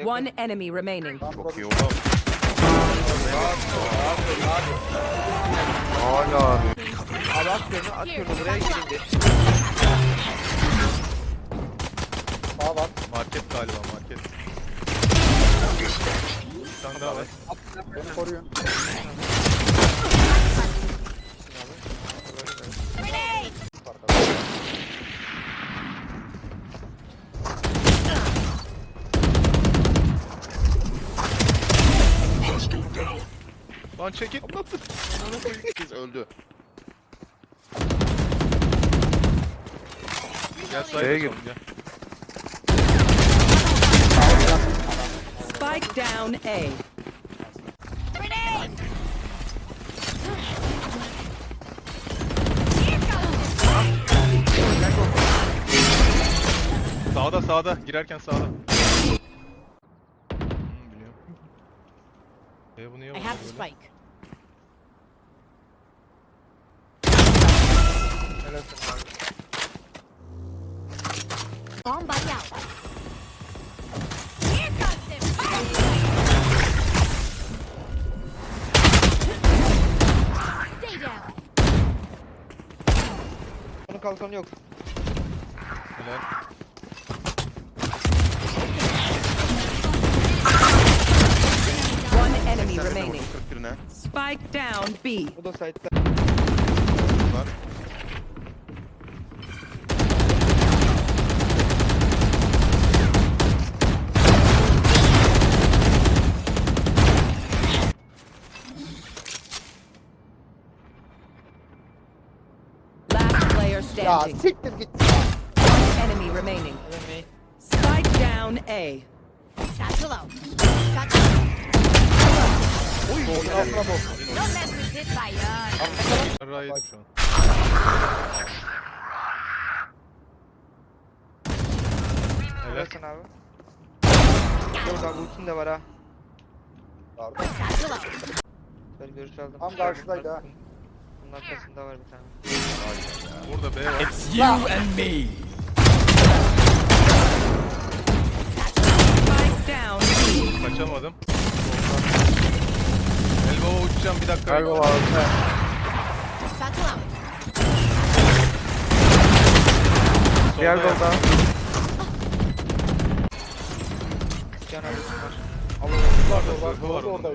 One enemy remaining. Çok iyi oğlum. Hala abi. Abi at şunu at şunu buraya girin bir. Sağ var. Market galiba market. Bir tane daha var. Beni koruyun. Lan çekin. Koyayım. Kız öldü. Gel Şeye sayı gir. gel. Spike down A. Sağda sağda. Girerken sağda. E bu niye I have the spike. Abi. Bomb buddy out. Here comes the fire! Stay down. Onun kalkanı yok. Helal. Spike down B. Last player standing. Enemy remaining. Spike down A. Satchel out. Satchel Don't mess with this fire. Yarrağı yedik şu an. Helal. Helalsin abi. Yok abi ultin de var ha. Ben görüş aldım. Tam karşıdaydı ha. Bunun arkasında var bir tane. Burada B var. It's you and me. Kaçamadım. Elbaba uçacağım bir dakika. Galiba abi. Out. Solda Diğer ya. golda. Can abi var. Orada Var, zırhı var orada,